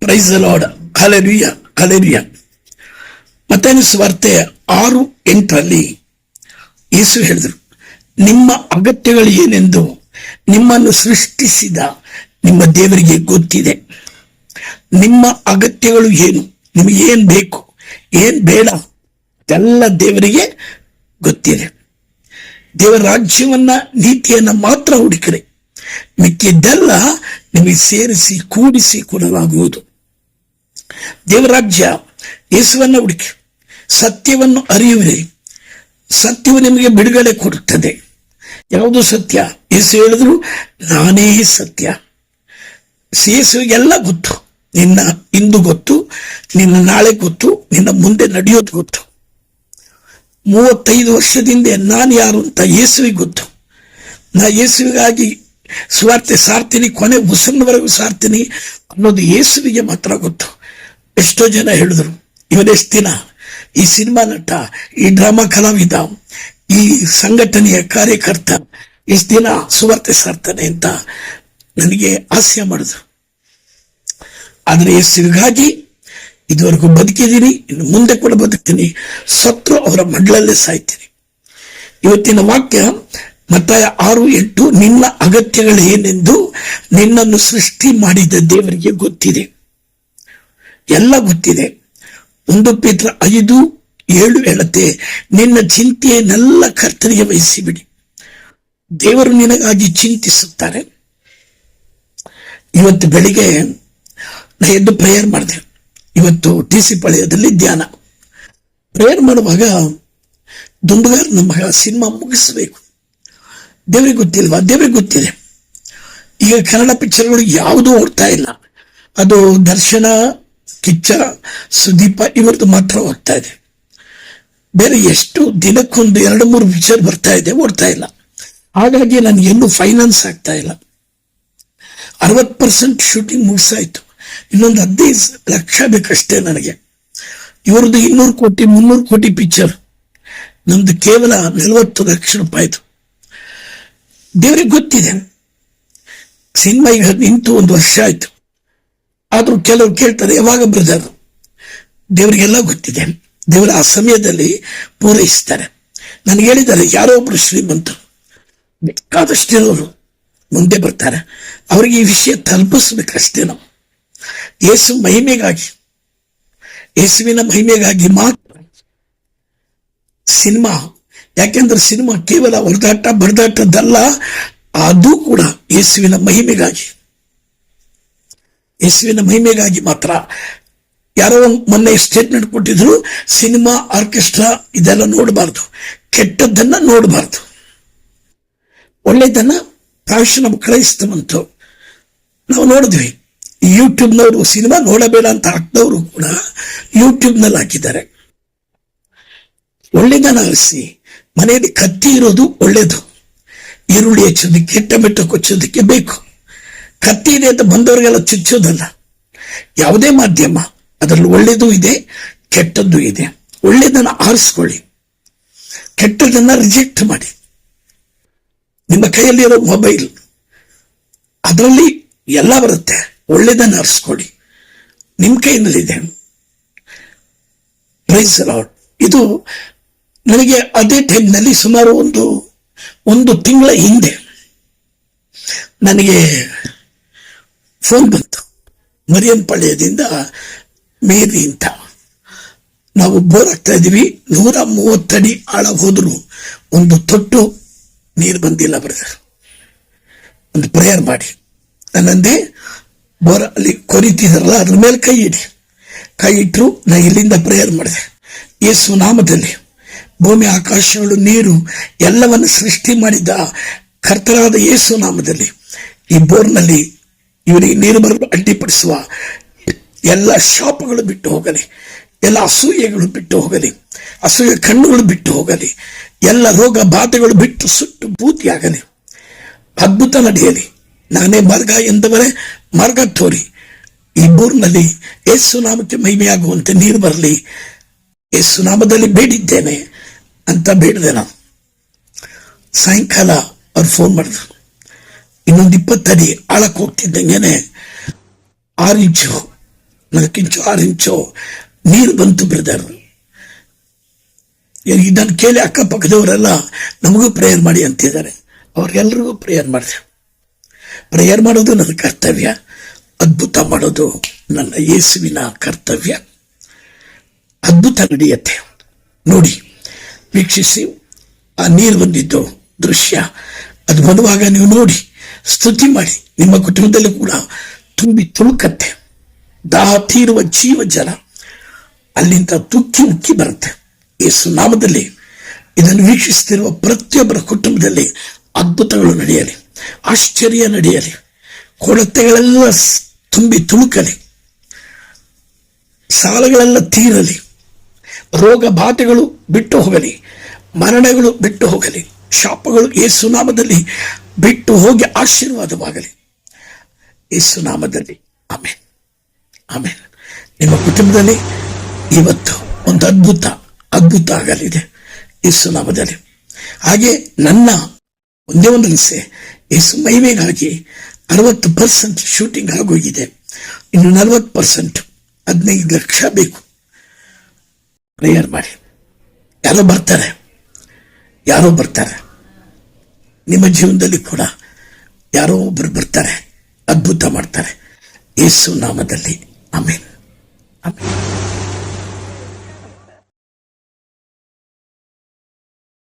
Price lord ಕಲೆರಿಯ ಕಲೆರಿಯ ಮತ್ತೆ ಸ್ವಾರ್ತೆ ಆರು, ಎಂಟರಲ್ಲಿ ಯೇಸು ಹೇಳಿದರು, ನಿಮ್ಮ ಅಗತ್ಯಗಳು ಏನೆಂದು ನಿಮ್ಮನ್ನು ಸೃಷ್ಟಿಸಿದ ನಿಮ್ಮ ದೇವರಿಗೆ ಗೊತ್ತಿದೆ. ನಿಮ್ಮ ಅಗತ್ಯಗಳು ಏನು? ನಿಮಗೆ ಏನ್ ಬೇಕು? ಏನ್ ಬೇಡ? ಎಲ್ಲ ದೇವರಿಗೆ ಗೊತ್ತಿದೆ. ದೇವರ ರಾಜ್ಯವನ್ನ, ನೀತಿಯನ್ನ ಮಾತ್ರ ಹುಡುಕಿರಿ. ಮಿಕ್ಕಿದ್ದೆಲ್ಲ ನಿಮಗೆ ಸೇರಿಸಿ, ಕೂಡಿಸಿ ಕೊಡಲಾಗುವುದು. ದೇವರಾಜ್ಯ ಯೇಸುವನ್ನ ಹುಡುಕಿ ಸತ್ಯವನ್ನು ಅರಿಯುವಿರಿ. ಸತ್ಯವು ನಿಮಗೆ ಬಿಡುಗಡೆ ಕೊಡುತ್ತದೆ. ಯಾವುದು ಸತ್ಯ? ಯೇಸು ಹೇಳಿದ್ರು, ನಾನೇ ಸತ್ಯ. ಯೇಸುವಿಗೆಲ್ಲ ಗೊತ್ತು. ನಿನ್ನ ಇಂದು ಗೊತ್ತು, ನಿನ್ನ ನಾಳೆ ಗೊತ್ತು, ನಿನ್ನ ಮುಂದೆ ನಡೆಯೋದು ಗೊತ್ತು. ಮೂವತ್ತೈದು ವರ್ಷದಿಂದ ನಾನು ಯಾರು ಅಂತ ಯೇಸುವಿಗೆ ಗೊತ್ತು. ನಾ ಯೇಸುವಿಗಾಗಿ ಸ್ವಾರ್ಥ ಸಾರ್ತೀನಿ ಕೊನೆ ಉಸಿರಿನವರೆಗೂ ಸಾರ್ತೀನಿ ಅನ್ನೋದು ಯೇಸುವಿಗೆ ಮಾತ್ರ ಗೊತ್ತು. ಎಷ್ಟೋ ಜನ ಹೇಳಿದ್ರು ಇವನೆಷ್ಟು ದಿನ? ಈ ಸಿನಿಮಾ ನಟ, ಈ ಡ್ರಾಮಾ ಕಲಾವಿದ, ಈ ಸಂಘಟನೆಯ ಕಾರ್ಯಕರ್ತ, ಇಷ್ಟು ದಿನ ಸುವಾರ್ತೆ ಸಾರ್ತಾನೆ ಅಂತ ನನಗೆ ಹಾಸ್ಯ ಮಾಡಿದ್ರು. ಆದರೆ ಹೆಸರಿಗಾಗಿ ಇದುವರೆಗೂ ಬದುಕಿದ್ದೀನಿ, ಇನ್ನು ಮುಂದೆ ಕೂಡ ಬದುಕ್ತೀನಿ, ಸತ್ರು ಅವರ ಮಡ್ಲಲ್ಲೇ ಸಾಯ್ತೀನಿ. ಇವತ್ತಿನ ವಾಕ್ಯ, ಮತ್ತಾಯ ಆರು ಎಂಟು, ನಿನ್ನ ಅಗತ್ಯಗಳು ಏನೆಂದು ನಿನ್ನನ್ನು ಸೃಷ್ಟಿ ಮಾಡಿದ ದೇವರಿಗೆ ಗೊತ್ತಿದೆ. ಎಲ್ಲ ಗೊತ್ತಿದೆ. ಒಂದು ಪೇತ್ರ ಐದು, ಏಳು ಹೇಳುತ್ತೆ, ನಿನ್ನ ಚಿಂತೆಯನ್ನೆಲ್ಲ ಕರ್ತನಿಗೆ ವಹಿಸಿಬಿಡಿ. ದೇವರು ನಿನಗಾಗಿ ಚಿಂತಿಸುತ್ತಾರೆ. ಇವತ್ತು ಬೆಳಿಗ್ಗೆ ನಾ ಎದ್ದು ಪ್ರೇಯರ್ ಮಾಡಿದೆ. ಇವತ್ತು ಟಿ ಸಿ ಪಾಳ್ಯದಲ್ಲಿ ಧ್ಯಾನ. ಪ್ರೇಯರ್ ಮಾಡುವಾಗ ದುಂಬಗಾರ್ ನಮ್ಮ ಸಿನಿಮಾ ಮುಗಿಸಬೇಕು. ದೇವ್ರಿಗೆ ಗೊತ್ತಿಲ್ವಾ? ದೇವ್ರಿಗೆ ಗೊತ್ತಿದೆ. ಈಗ ಕನ್ನಡ ಪಿಕ್ಚರ್ಗಳು ಯಾವುದೂ ಓಡ್ತಾ ಇಲ್ಲ. ಅದು ದರ್ಶನ ಕಿಚ್ಚ ಸುದೀಪ ಇವರದ್ದು ಮಾತ್ರ ಹೋಗ್ತಾ ಇದೆ. ಬೇರೆ ಎಷ್ಟು ದಿನಕ್ಕೊಂದು ಎರಡು ಮೂರು ಪಿಕ್ಚರ್ ಬರ್ತಾ ಇದೆ ಓಡ್ತಾ ಇಲ್ಲ. ಹಾಗಾಗಿ ನನಗೆ ಎಲ್ಲೂ ಫೈನಾನ್ಸ್ ಆಗ್ತಾ ಇಲ್ಲ. ಅರವತ್ತು ಪರ್ಸೆಂಟ್ ಶೂಟಿಂಗ್ ಮುಗಿಸಾಯ್ತು. ಇನ್ನೊಂದು ಹದಿನೈದು ಲಕ್ಷ ಬೇಕಷ್ಟೇ ನನಗೆ. ಇವ್ರದ್ದು ಇನ್ನೂರು ಕೋಟಿ, ಮುನ್ನೂರು ಕೋಟಿ ಪಿಕ್ಚರ್ ನಮ್ದು ಕೇವಲ ನಲವತ್ತು ಲಕ್ಷ ರೂಪಾಯಿದು. ದೇವ್ರಿಗೆ ಗೊತ್ತಿದೆ. ಸಿನಿಮಾ ಈಗ ನಿಂತು ಒಂದು ವರ್ಷ ಆಯ್ತು. ಆದ್ರೂ ಕೆಲವರು ಕೇಳ್ತಾರೆ, ಯಾವಾಗ ಬ್ರದರ್ ದೇವರಿಗೆಲ್ಲ ಗೊತ್ತಿದೆ. ದೇವರ ಆ ಸಮಯದಲ್ಲಿ ಪೂರೈಸ್ತಾರೆ. ನನಗೆ ಹೇಳಿದ್ದಾರೆ, ಯಾರೋ ಒಬ್ರು ಶ್ರೀಮಂತರು. ಬೇಕಾದಷ್ಟಿರೋರು ಮುಂದೆ ಬರ್ತಾರೆ. ಅವರಿಗೆ ಈ ವಿಷಯ ತಲುಪಿಸ್ಬೇಕಷ್ಟೇ ನಾವು. ಯೇಸು ಮಹಿಮೆಗಾಗಿ ಯೇಸುವಿನ ಮಹಿಮೆಗಾಗಿ ಮಾತ್ರ ಸಿನಿಮಾ, ಯಾಕೆಂದ್ರೆ ಸಿನಿಮಾ ಕೇವಲ ಹೊರದಾಟ ಬಡದಾಟದ್ದಲ್ಲ ಅದು ಕೂಡ ಯೇಸುವಿನ ಮಹಿಮೆಗಾಗಿ. ಯೇಸುವಿನ ಮಹಿಮೆಗಾಗಿ ಮಾತ್ರ. ಯಾರೋ ಒಂದು ಮೊನ್ನೆ ಸ್ಟೇಟ್ಮೆಂಟ್ ಕೊಟ್ಟಿದ್ರು, ಸಿನಿಮಾ, ಆರ್ಕೆಸ್ಟ್ರಾ, ಇದೆಲ್ಲ ನೋಡಬಾರ್ದು. ಕೆಟ್ಟದ್ದನ್ನ ನೋಡಬಾರ್ದು. ಒಳ್ಳೆದನ್ನ ಪ್ರಾಯಶ ನಮ್ಮ ಕ್ರೈಸ್ತವಂತು ನಾವು ನೋಡಿದ್ವಿ. ಯೂಟ್ಯೂಬ್ನವರು ಸಿನಿಮಾ ನೋಡಬೇಡ ಅಂತ ಹಾಕ್ದವರು ಕೂಡ ಯೂಟ್ಯೂಬ್ನಲ್ಲಿ ಹಾಕಿದ್ದಾರೆ. ಒಳ್ಳೆದನ್ನ ಅರಿಸಿ, ಮನೆಯಲ್ಲಿ ಕತ್ತಿ ಇರೋದು ಒಳ್ಳೇದು. ಈರುಳ್ಳಿ ಹೆಚ್ಚೋದಕ್ಕೆ ಟೊಮೆಟೊ ಕೊಚ್ಚೋದಕ್ಕೆ ಬೇಕು. ಕತ್ತಿ ಇದೆ ಅಂತ ಬಂದವರಿಗೆಲ್ಲ ಚುಚ್ಚೋದಲ್ಲ. ಯಾವುದೇ ಮಾಧ್ಯಮ ಅದರಲ್ಲಿ ಒಳ್ಳೇದು ಇದೆ, ಕೆಟ್ಟದ್ದು ಇದೆ. ಒಳ್ಳೆಯದನ್ನು ಆರಿಸ್ಕೊಳ್ಳಿ. ಕೆಟ್ಟದನ್ನ ರಿಜೆಕ್ಟ್ ಮಾಡಿ. ನಿಮ್ಮ ಕೈಯಲ್ಲಿರೋ ಮೊಬೈಲ್ ಅದರಲ್ಲಿ ಎಲ್ಲ ಬರುತ್ತೆ. ಒಳ್ಳೆಯದನ್ನು ಆರಿಸ್ಕೊಳ್ಳಿ. ನಿಮ್ಮ ಕೈಯಲ್ಲಿದೆ. ಪ್ರೈಸ್ ಲಾರ್ಡ್ ಇದು ನನಗೆ ಅದೇ ಟೈಮ್ನಲ್ಲಿ ಸುಮಾರು ಒಂದು ಒಂದು ತಿಂಗಳ ಹಿಂದೆ ನನಗೆ ಫೋನ್ ಬಂತು. ಮರಿಯನ್ ಪಾಳ್ಯದಿಂದ ಮೇರಿ ಅಂತ. ನಾವು ಬೋರ್ ಆಗ್ತಾ ಇದೀವಿ ನೂರ ಮೂವತ್ತಡಿ ಆಳ ಹೋದ್ರು. ಒಂದು ತೊಟ್ಟು ನೀರು ಬಂದಿಲ್ಲ ಬ್ರದರ್. ಒಂದು ಪ್ರೇಯರ್ ಮಾಡಿ. ನನ್ನಂದೆ ಬೋರ್ ಅಲ್ಲಿ ಕೊರಿತಿದಾರಲ್ಲ ಅದ್ರ ಮೇಲೆ ಕೈ ಇಡಿ. ಕೈ ಇಟ್ಟರು ನಾ ಇಲ್ಲಿಂದ ಪ್ರೇಯರ್ ಮಾಡಿದೆ. ಯೇಸು ನಾಮದಲ್ಲಿ ಭೂಮಿ ಆಕಾಶಗಳು ನೀರು ಎಲ್ಲವನ್ನು ಸೃಷ್ಟಿ ಮಾಡಿದ ಕರ್ತರಾದ ಯೇಸು ನಾಮದಲ್ಲಿ ಈ ಬೋರ್ನಲ್ಲಿ ಇವರಿಗೆ ನೀರು ಬರಲು ಅಡ್ಡಿಪಡಿಸುವ ಎಲ್ಲ ಶಾಪಗಳು ಬಿಟ್ಟು ಹೋಗಲಿ, ಎಲ್ಲ ಅಸೂಯೆಗಳು ಬಿಟ್ಟು ಹೋಗಲಿ, ಅಸೂಯೆ ಕಣ್ಣುಗಳು ಬಿಟ್ಟು ಹೋಗಲಿ, ಎಲ್ಲ ರೋಗ ಬಾಧೆಗಳು ಬಿಟ್ಟು ಸುಟ್ಟು ಭೂತಿಯಾಗಲಿ. ಅದ್ಭುತ ನಡೆಯಲಿ. ನಾನೇ ಮಾರ್ಗ ಎಂದವರೇ, ಮಾರ್ಗ ತೋರಿ. ಈ ಬೋರ್ನಲ್ಲಿ ಯೇಸು ನಾಮಕ್ಕೆ ಮಹಿಮೆಯಾಗುವಂತೆ ನೀರು ಬರಲಿ. ಯೇಸು ನಾಮದಲ್ಲಿ ಬೇಡಿದ್ದೇನೆ ಅಂತ ಬೇಡಿದೆ ನಾನು. ಸಾಯಂಕಾಲ ಅವ್ರು ಫೋನ್ ಮಾಡಿದ್ರು. ಇನ್ನೊಂದು ಇಪ್ಪತ್ತಡಿ ಆಳಕ್ಕೆ ಹೋಗ್ತಿದ್ದಂಗೆನೆ ಆರು ಇಂಚು, ನಾಲ್ಕು ಇಂಚು, ಆರು ಇಂಚು ನೀರು ಬಂತು ಬ್ರದರ್. ಇದನ್ನು ಕೇಳಿ ಅಕ್ಕಪಕ್ಕದವರೆಲ್ಲ ನಮಗೂ ಪ್ರೇಯರ್ ಮಾಡಿ ಅಂತಿದ್ದಾರೆ. ಅವ್ರಿಗೆಲ್ರಿಗೂ ಪ್ರೇಯರ್ ಮಾಡಿದೆ ಪ್ರೇಯರ್ ಮಾಡೋದು ನನ್ನ ಕರ್ತವ್ಯ, ಅದ್ಭುತ ಮಾಡೋದು ನನ್ನ ಯೇಸುವಿನ ಕರ್ತವ್ಯ. ಅದ್ಭುತ ನಡೆಯುತ್ತೆ. ನೋಡಿ, ವೀಕ್ಷಿಸಿ, ಆ ನೀರು ಬಂದಿದ್ದು ದೃಶ್ಯ, ಅದು ಬರುವಾಗ ನೀವು ನೋಡಿ. ಸ್ತುತಿ ಮಾಡಿ ನಿಮ್ಮ ಕುಟುಂಬದಲ್ಲಿ ಕೂಡ ತುಂಬಿ ತುಳುಕತ್ತೆ. ದಾಹ ತೀರುವ ಜೀವ ಜಲ ಅಲ್ಲಿಂದ ತುಕ್ಕಿ ಉಕ್ಕಿ ಬರುತ್ತೆ. ಈ ಸುನಾಮದಲ್ಲಿ ಇದನ್ನು ವೀಕ್ಷಿಸುತ್ತಿರುವ ಪ್ರತಿಯೊಬ್ಬರ ಕುಟುಂಬದಲ್ಲಿ ಅದ್ಭುತಗಳು ನಡೆಯಲಿ. ಆಶ್ಚರ್ಯ ನಡೆಯಲಿ. ಕೊಳತೆಗಳೆಲ್ಲ ಸ್- ತುಂಬಿ ತುಳುಕಲಿ. ಸಾಲಗಳೆಲ್ಲ ತೀರಲಿ. ರೋಗ ಬಾಧೆಗಳು ಬಿಟ್ಟು ಹೋಗಲಿ. ಮರಣಗಳು ಬಿಟ್ಟು ಹೋಗಲಿ. ಶಾಪಗಳು ಯೇಸು ನಾಮದಲ್ಲಿ ಬಿಟ್ಟು ಹೋಗಿ ಆಶೀರ್ವಾದವಾಗಲಿ. ಯೇಸು ನಾಮದಲ್ಲಿ ಆಮೇಲೆ ಆಮೇಲೆ ನಿಮ್ಮ ಕುಟುಂಬದಲ್ಲಿ ಇವತ್ತು ಒಂದು ಅದ್ಭುತ ಅದ್ಭುತ ಆಗಲಿದೆ ಯೇಸು ನಾಮದಲ್ಲಿ ಹಾಗೆ ನನ್ನ ಒಂದೇ ಒಂದು ಹಿಂಸೆ, ಯೇಸು ಮಹಿಮೆಗಾಗಿ ಅರವತ್ತು ಪರ್ಸೆಂಟ್ ಶೂಟಿಂಗ್ ಆಗೋಗಿದೆ. ಇನ್ನು ನಲವತ್ತು ಪರ್ಸೆಂಟ್, ಹದಿನೈದು ಲಕ್ಷ ಬೇಕು. ಪ್ರೇಯರ್ ಮಾಡಿ. ಯಾರೋ ಬರ್ತಾರೆ. ಯಾರೋ ಬರ್ತಾರೆ. ನಿಮ್ಮ ಜೀವನದಲ್ಲಿ ಕೂಡ ಯಾರೋ ಒಬ್ಬರು ಬರ್ತಾರೆ ಅದ್ಭುತ ಮಾಡ್ತಾರೆ. ಯೇಸು ನಾಮದಲ್ಲಿ. ಆಮೇಲೆ ಆಮೇನ್.